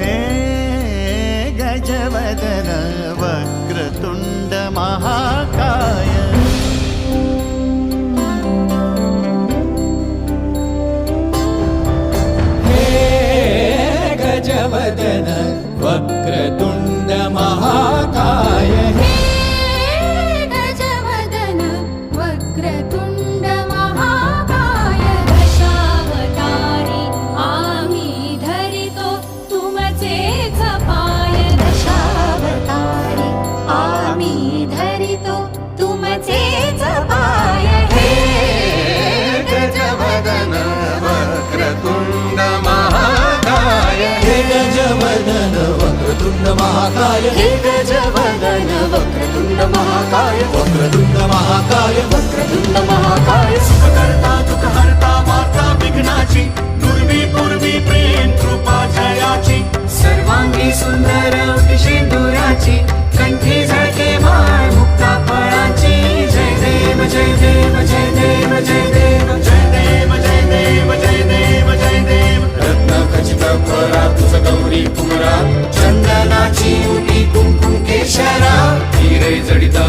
हे गजवदन वक्रतुण्डमहा गगन वक्रतुण्ड महाकाय हे गजवदन वक्रतुण्ड महाकाय हे गजवदन वक्रतुण्ड महाकाय वक्रतुण्ड महाकाय वक्रतुण्ड महाकाय सुखकर्ता दुःखहर्ता माता विघ्नाची दुर्वी पूर्वी प्रेम कृपा जयाची। सर्वांगी सुंदर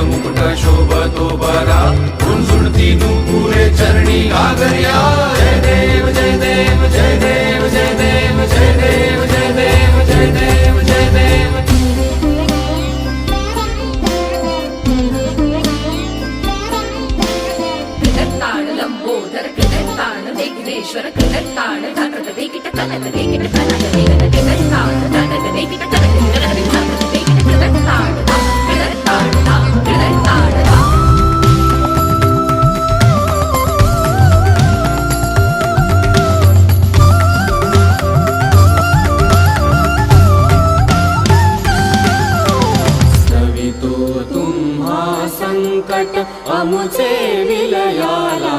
मुकुट शोभतो बरा झुणझुणती नुपुरे चरणी गागर्या जय देव जय देव जय देव जय देव जय देव जय देव जय देव जय देव। कृतत्ताण लंबोदर, कृतत्ताण विघ्नेश्वर, कृतत्ताण धनत वेकिट कनक वेकिट कनक वेगन मा सङ्कट अमुचे विलयाला